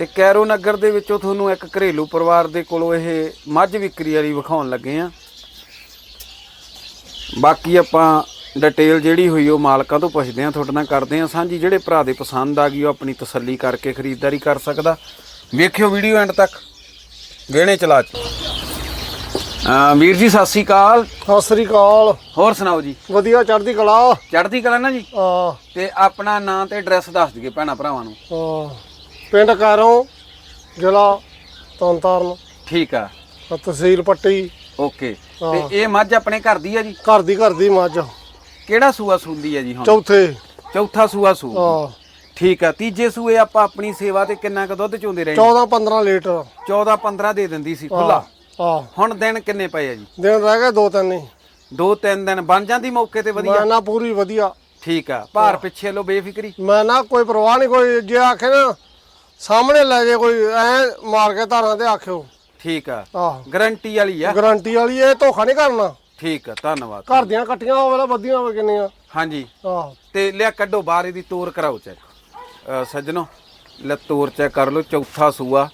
ਤੇ ਕੈਰੋ ਨਗਰ ਦੇ ਵਿੱਚੋਂ ਤੁਹਾਨੂੰ ਇੱਕ ਘਰੇਲੂ ਪਰਿਵਾਰ ਦੇ ਕੋਲੋਂ ਇਹ ਮੱਝ ਵਿਕਰੀ ਵਾਲੀ ਵਿਖਾਉਣ ਲੱਗੇ ਆ ਬਾਕੀ ਆਪਾਂ ਡਿਟੇਲ ਜਿਹੜੀ ਹੋਈ ਉਹ ਮਾਲਕਾਂ ਤੋਂ ਪੁੱਛਦੇ ਆ ਤੁਹਾਡੇ ਨਾਲ ਕਰਦੇ ਆ ਸਾਂਝੀ। ਜਿਹੜੇ ਭਰਾ ਦੇ ਪਸੰਦ ਆ ਗਈ ਉਹ ਆਪਣੀ ਤਸੱਲੀ ਕਰਕੇ ਖਰੀਦਦਾਰੀ ਕਰ ਸਕਦਾ। ਵੇਖਿਓ ਵੀਡੀਓ ਐਂਡ ਤੱਕ। ਗਹਿਣੇ ਚਲਾ ਚ। ਵੀਰ ਜੀ ਸਤਿ ਸ੍ਰੀ ਅਕਾਲ। ਸਤਿ ਸ੍ਰੀ ਅਕਾਲ। ਹੋਰ ਸੁਣਾਓ ਜੀ? ਵਧੀਆ ਚੜ੍ਹਦੀ ਕਲਾ। ਚੜ੍ਹਦੀ ਕਲਾ ਨਾ ਜੀ? ਆ ਤੇ ਆਪਣਾ ਨਾਂ ਤੇ ਐਡਰੈਸ ਦੱਸ ਦਈਏ ਭੈਣਾ ਭਰਾਵਾਂ ਨੂੰ। ਆ ਪਿੰਡ ਕਾਰੋਂ ਜ਼ਿਲ੍ਹਾ ਤਰਨਤਾਰਨ। ਠੀਕ ਆ। ਆ ਤਹਿਸੀਲ ਪੱਟੀ। ਓਕੇ। ਤੇ ਇਹ ਮੱਝ ਆਪਣੇ ਘਰ ਦੀ ਆ ਜੀ? ਘਰ ਦੀ ਘਰ ਦੀ ਮੱਝ। ਕਿਹੜਾ ਸੂਆ ਸੂੰਦੀ ਹੈ ਜੀ ਹੁਣ? ਚੌਥੇ। ਚੌਥਾ ਸੂਆ ਸੂ। ਆ ਠੀਕ ਆ। ਤੀਜੇ ਸੂਏ ਆਪਾਂ ਆਪਣੀ ਸੇਵਾ ਤੇ ਕਿੰਨਾ ਕੁ ਦੁੱਧ ਚੋਂਦੇ ਰਹੇ 14 15 ਲੀਟਰ। 14 15 ਦੇ ਦਿੰਦੀ ਸੀ ਖੁੱਲਾ ਆ ਹੁਣ ਦਿਨ ਕਿੰਨੇ ਪਏ ਆ ਜੀ? ਦਿਨ ਰਹਿ ਗਏ ਦੋ ਤਿੰਨ ਹੀ। ਦੋ ਤਿੰਨ ਦਿਨ। ਬਣ ਜਾਂਦੀ ਮੌਕੇ ਤੇ ਵਧੀਆ? ਮੈਂ ਨਾ ਪੂਰੀ ਵਧੀਆ। ਠੀਕ ਆ। ਭਾਰ ਪਿੱਛੇ ਲੋ ਬੇਫਿਕਰੀ। ਮੈਂ ਨਾ ਕੋਈ ਪਰਵਾਹ ਨਹੀਂ ਕੋਈ ਜੇ ਆਖੇ ਨਾ ਸਾਹਮਣੇ ਲੈ ਜੇ ਕੋਈ ਐ ਮਾਰ ਕੇ ਧਾਰਾਂ ਤੇ ਆਖਿਓ। ਠੀਕ ਆ। ਆ ਗਰੰਟੀ ਵਾਲੀ ਆ। ਗਾਰੰਟੀ ਵਾਲੀ ਇਹ ਧੋਖਾ ਨਹੀਂ ਕਰਨਾ। ਠੀਕ ਆ ਧੰਨਵਾਦ। ਘਰ ਦੀਆਂ ਕੱਟੀਆਂ ਹੋਵੇ ਤਾਂ ਵਧੀਆਂ ਹੋਵੇ ਕਿੰਨੀਆਂ। ਹਾਂਜੀ। ਆ ਤੇ ਲਿਆ ਕੱਢੋ ਬਾਹਰ ਇਹਦੀ ਤੋਰ ਕਰਾਓ ਚੈੱਕ। ਅ, ਸੱਜਣੋ ਲੈ ਤੋਰ ਚੈੱਕ ਕਰ ਲਓ ਚੌਥਾ ਸੂਆ।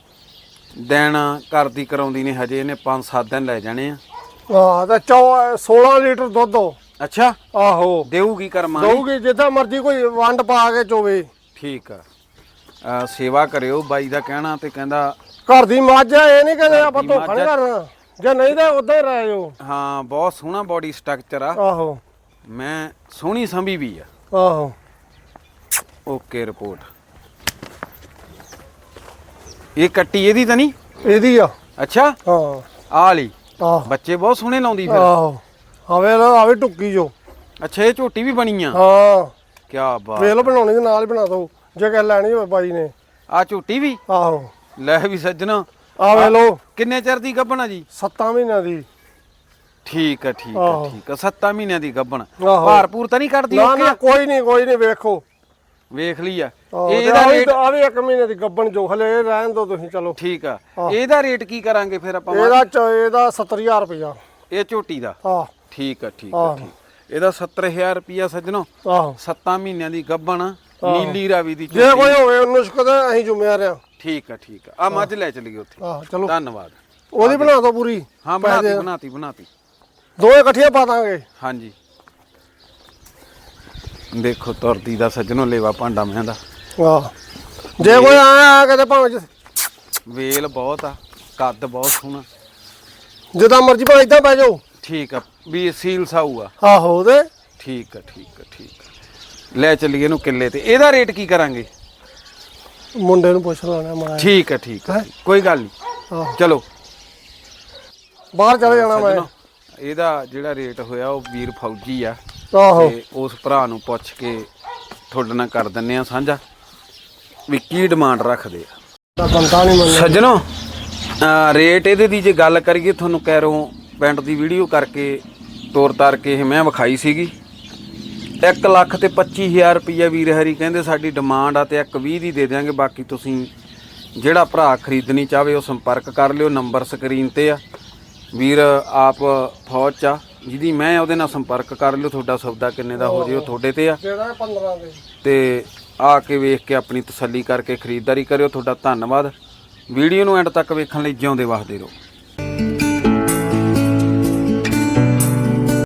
ਦਿਨ ਘਰ ਦੀ ਕਰਾਉਂਦੀ ਨੇ ਹਜੇ ਇਹਨੇ 5-7 ਦਿਨ ਲੈ ਜਾਣੇ ਆ। ਆ ਤੇ ਚੌ 16 ਲੀਟਰ ਦੁੱਧ ਦੋ ਅੱਛਾ। ਆਹੋ। ਦੇਊਗੀ ਕਰਮਾਂ ਦਊਗੀ ਜਿੱਦਾਂ ਮਰਜ਼ੀ ਕੋਈ ਵੰਡ ਪਾ ਕੇ ਚੋਵੇ। ਠੀਕ ਆ। ਅ, ਸੇਵਾ ਕਰਿਓ ਬਾਈ ਦਾ ਕਹਿਣਾ ਤੇ ਕਹਿੰਦਾ ਘਰ ਦੀ ਮੱਝ ਆ ਇਹ ਨਹੀਂ ਕਹਿੰਦੇ ਆਪਾਂ ਧੋਖਾ ਨਹੀਂ ਕਰਨਾ। ਜੇ ਨਹੀਂ ਤਾਂ ਉਦਾਂ ਹੀ ਰਹਿ ਜਾਓ। ਹਾਂ ਬਹੁਤ ਸੋਹਣਾ ਬਾਡੀ ਸਟਰਕਚਰ ਆ। ਆਹੋ। ਮੈਂ ਸੋਹਣੀ ਸੰਭੀ ਵੀ ਆ। ਆਹੋ। ਓਕੇ ਰਿਪੋਰਟ ਇਹ ਕੱਟੀ ਇਹਦੀ ਤਾਂ ਨਹੀਂ? ਇਹਦੀ ਆ। ਅੱਛਾ? ਹਾਂ। ਆ ਲਈ ਆਹੋ। ਬੱਚੇ ਬਹੁਤ ਸੋਹਣੇ ਲਾਉਂਦੀ ਫਿਰ। ਆਹੋ। ਆਵੇ ਲੋ ਆਵੇ ਟੁੱਕੀ ਜੋ। ਅੱਛਾ ਇਹ ਝੋਟੀ ਵੀ ਬਣੀ ਆ? ਹਾਂ। ਕੀ ਬਾਤ ਵੇਲ ਬਣਾਉਣੀ ਨਾਲ ਹੀ ਬਣਾ ਦੋ ਜੇ ਕਹਿ ਲੈਣੀ ਹੋਵੇ ਬਾਈ ਨੇ। ਆ ਝੋਟੀ ਵੀ? ਆਹੋ। ਲੈ ਵੀ ਸੱਜਣਾ। ਆਵੇ ਲੋ ਕਿੰਨੇ ਚਿਰ ਦੀ ਗੱਭਣਾ ਜੀ? 7 ਮਹੀਨਿਆਂ ਦੀ। ਠੀਕ ਆ ਠੀਕ ਆ ਆਹੋ। ਠੀਕ ਆ। 7 ਮਹੀਨਿਆਂ ਦੀ ਗੱਭਣ। ਆਹੋ। ਭਾਰਪੂਰ ਤਾਂ ਨਹੀਂ ਕੱਢਦੀ ਨਾ ਨਾ ਕੋਈ ਨਹੀਂ ਕੋਈ ਨਹੀਂ ਵੇਖੋ। ਵੇਖ ਲਈ ਆ। ਇਹਦਾ ਵੀ- ਰੇਟ ਆਹ ਵੀ ਇੱਕ ਮਹੀਨੇ ਦੀ ਗੱਬਣ ਜੋ ਹਲੇ ਇਹ ਰਹਿਣ ਦੋ ਤੁਸੀਂ ਚਲੋ। ਠੀਕ ਆ। ਇਹਦਾ ਰੇਟ ਕੀ ਕਰਾਂਗੇ ਫਿਰ ਆਪਾਂ? ਇਹਦਾ ਚ- ਇਹਦਾ 70000 ਰੁਪਇਆ। ਇਹ ਝੋਟੀ ਦਾ? ਆ ਠੀਕ ਆ ਠੀਕ ਆ ਆਹੋ। ਠੀਕ। ਇਹਦਾ 70000 ਰੁਪਿਆ ਸੱਜਣੋ। ਆਹੋ। 7 ਮਹੀਨਿਆਂ ਦੀ ਗੱਭਣ। ਨੀਲੀ ਰਾਵੀ ਦੀ ਜੇ ਕੋਈ ਹੋਵੇ ਨੁਸ਼ਕ ਤਾਂ ਅਸੀਂ ਜ਼ਿੰਮੇਵਾਰ ਆ ਠੀਕ ਆ ਠੀਕ ਆ। ਆ ਮੱਝ ਲੈ ਚਲੀਏ ਉੱਥੇ। ਆਹ ਚਲੋ। ਧੰਨਵਾਦ। ਉਹਦੀ ਬਣਾ ਦਿਓ ਪੂਰੀ। ਹਾਂ ਬਣਾਤੀ ਬਣਾਤੀ ਬਣਾਤੀ ਦੋਏ ਇਕੱਠੀਆਂ ਪਾ ਦਾਂਗੇ। ਹਾਂਜੀ। ਦੇਖੋ ਤੁਰਦੀ ਦਾ ਸੱਜਣੋ ਲੇਵਾ ਭਾਂਡਾ ਮੈਂ ਦਾ। ਆਹ ਜੇ ਕੋਈ ਆਇਆ ਕਿਤੇ ਭਾਵੇਂ ਜਿ- ਵੇਲ ਬਹੁਤ ਆ ਕੱਦ ਬਹੁਤ ਸੋਹਣਾ। ਜਿੱਦਾਂ ਮਰਜ਼ੀ ਭਾਵੇਂ ਇਦਾਂ ਪੈ ਜਾਓ। ਠੀਕ ਆ ਵੀ ਸੀਲ ਸਾਊ ਆ। ਆਹੋ ਤੇ ਠੀਕ ਆ ਠੀਕ ਆ ਠੀਕ ਆ। ਲੈ ਚੱਲੀਏ ਇਹਨੂੰ ਕਿੱਲੇ ਤੇ। ਇਹਦਾ ਰੇਟ ਕੀ ਕਰਾਂਗੇ? ਮੁੰਡੇ ਨੂੰ ਪੁੱਛ ਲੈਣਾ ਮੈਂ। ਠੀਕ ਆ ਠੀਕ ਠੀਕ। ਕੋਈ ਗੱਲ ਨਹੀਂ। ਆਹ। ਚਲੋ। ਬਾਹਰ ਚਲੇ ਜਾਣਾ ਮੈਂ। ਸੱਜਣੋ ਇਹਦਾ ਜਿਹੜਾ ਰੇਟ ਹੋਇਆ ਉਹ ਵੀਰ ਫੌਜੀ ਆ। ਆਹੋ। ਤੇ ਉਸ ਭਰਾ ਨੂੰ ਪੁੱਛ ਕੇ ਤੁਹਾਡੇ ਨਾਲ ਕਰ ਦਿੰਨੇ ਆ ਸਾਂਝਾ। ਵੀ ਕੀ ਡਿਮਾਂਡ ਰੱਖਦੇ ਆ। ਤਾਂ ਬੰਦਾ ਨਹੀਂ ਮੰਨਦਾ। ਸੱਜਣੋ ਅਹ ਰੇਟ ਇਹਦੇ ਦੀ ਜੇ ਗੱਲ ਕਰੀਏ ਤੁਹਾਨੂੰ ਕਹਿ ਰਹੋ ਪਿੰਡ ਦੀ ਵੀਡੀਓ ਕਰਕੇ ਤੋਰ ਤਾਰ ਕੇ ਇਹ ਮੈਂ ਵਿਖਾਈ ਸੀਗੀ। 1 ਲੱਖ ਤੇ 25000 ਰੁਪਈਆ ਵੀਰ ਹਰੀ ਕਹਿੰਦੇ ਸਾਡੀ ਡਿਮਾਂਡ ਆ ਤੇ 120 ਦੀ ਦੇ ਦਿਆਂਗੇ ਬਾਕੀ ਤੁਸੀਂ ਜਿਹੜਾ ਭਰਾ ਖਰੀਦਣੀ ਚਾਹਵੇ ਉਹ ਸੰਪਰਕ ਕਰ ਲਿਓ ਨੰਬਰ ਸਕਰੀਨ ਤੇ ਆ। ਵੀਰ ਆਪ ਫੌਜ ਚ ਆ ਜਿਹਦੀ ਮੈਂ ਉਹਦੇ ਨਾਲ ਸੰਪਰਕ ਕਰ ਲਿਓ ਤੁਹਾਡਾ ਸੌਦਾ ਕਿੰਨੇ ਦਾ ਹੋ ਜੇ ਉਹ ਤੁਹਾਡੇ ਤੇ ਆ। ਜਿਹੜਾ 15 ਦੇ। ਤੇ ਆ ਕੇ ਵੇਖ ਕੇ ਆਪਣੀ ਤਸੱਲੀ ਕਰਕੇ ਖਰੀਦਦਾਰੀ ਕਰਿਓ ਤੁਹਾਡਾ ਧੰਨਵਾਦ। ਵੀਡੀਓ ਨੂੰ ਐਂਡ ਤੱਕ ਵੇਖਣ ਲਈ ਜਿਉਂਦੇ ਵਸਦੇ ਰਹੋ।